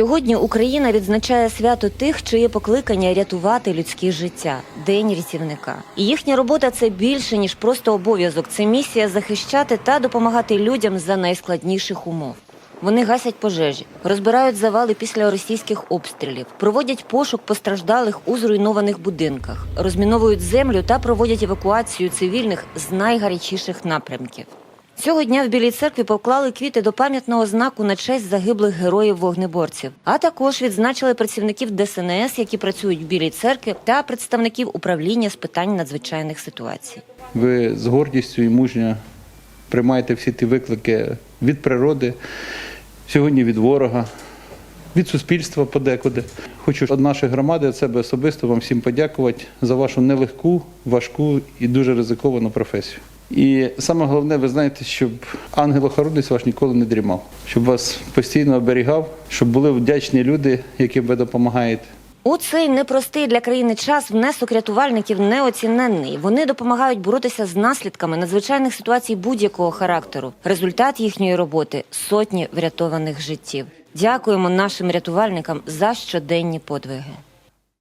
Сьогодні Україна відзначає свято тих, чиє покликання рятувати людське життя День рятівника. І їхня робота це більше ніж просто обов'язок. Це місія захищати та допомагати людям за найскладніших умов. Вони гасять пожежі, розбирають завали після російських обстрілів, проводять пошук постраждалих у зруйнованих будинках, розміновують землю та проводять евакуацію цивільних з найгарячіших напрямків. Цього дня в Білій церкві поклали квіти до пам'ятного знаку на честь загиблих героїв вогнеборців, а також відзначили працівників ДСНС, які працюють в Білій церкві, та представників управління з питань надзвичайних ситуацій. Ви з гордістю і мужньо приймаєте всі ті виклики від природи, сьогодні від ворога, від суспільства подекуди. Хочу від нашої громади від себе особисто вам всім подякувати за вашу нелегку, важку і дуже ризиковану професію. І саме головне, ви знаєте, щоб ангел-охоронець ваш ніколи не дрімав, щоб вас постійно оберігав, щоб були вдячні люди, яким ви допомагаєте. У цей непростий для країни час внесок рятувальників неоціненний. Вони допомагають боротися з наслідками надзвичайних ситуацій будь-якого характеру. Результат їхньої роботи сотні врятованих життів. Дякуємо нашим рятувальникам за щоденні подвиги.